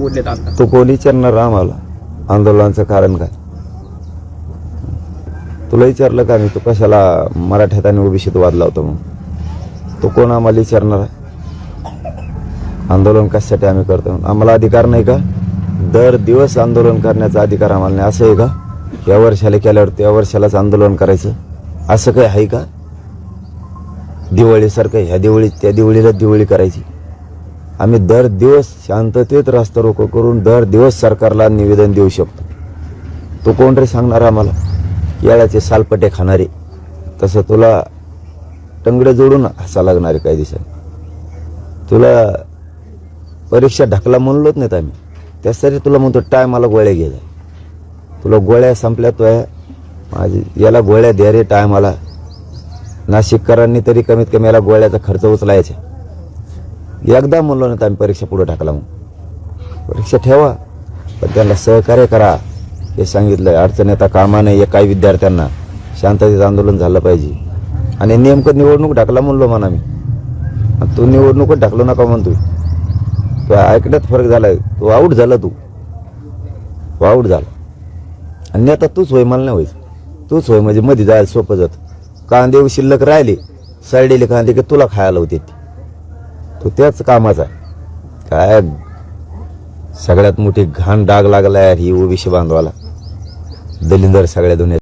बोललेत आता. तो कोण विचारणार आम्हाला आंदोलनाचं कारण काय? तुला विचारलं का मी? तू कशाला मराठ्यात आणि ओबीसीत वाद लावतो मग तो कोण आम्हाला विचारणार आहे? आंदोलन कशासाठी आम्ही करतो आम्हाला अधिकार नाही का? दर दिवस आंदोलन करण्याचा अधिकार आम्हाला नाही. असं आहे का? या वर्षाला केल्यावर त्या वर्षालाच आंदोलन करायचं? असं काही आहे का? दिवाळीसारखं ह्या दिवाळी त्या दिवाळीला दिवाळी करायची. आम्ही दर दिवस शांततेत रास्ता रोको करून दर दिवस सरकारला निवेदन देऊ शकतो. तो कोण रे सांगणार आम्हाला? याळ्याचे सालपटे खाणारे. तसं तुला टंगडे जोडून हसा लागणारे काही दिवसांनी. तुला परीक्षा ढकला म्हणलोच नाहीत आम्ही. त्यासाठी तुला म्हणतो टायमाला गोळ्या घे तुला गोळ्या संपल्या तो आहे. माझी याला गोळ्या द्या रे टायमाला. नाशिककरांनी तरी कमीत कमी याला गोळ्याचा खर्च उचलायचा. एकदा म्हणलो ना आम्ही परीक्षा पुढे टाकला मग परीक्षा ठेवा पण त्यांना सहकार्य करा. हे सांगितलं अडचण येता कामा नये काही विद्यार्थ्यांना. शांततेचं आंदोलन झालं पाहिजे. आणि नेमकं निवडणूक टाकला म्हणलो म्हणा मी. आणि तू निवडणूकच टाकलो नका म्हणतोय. तो ऐकण्यात फरक झालाय. तू आऊट झाला तू. तू आऊट झाला. आणि आता तूच होय मला नाही व्हायचं तूच होय म्हणजे मध्ये जायला सोपं जात. कांदे शिल्लक राहिले. सडलेले कांदे की तुला खायला होते. ते तो त्याच कामाचा आहे. काय? सगळ्यात मोठी घाण डाग लागला यार ही ओबीसी बांधवाला. दलिंदर सगळ्या दुनियेत.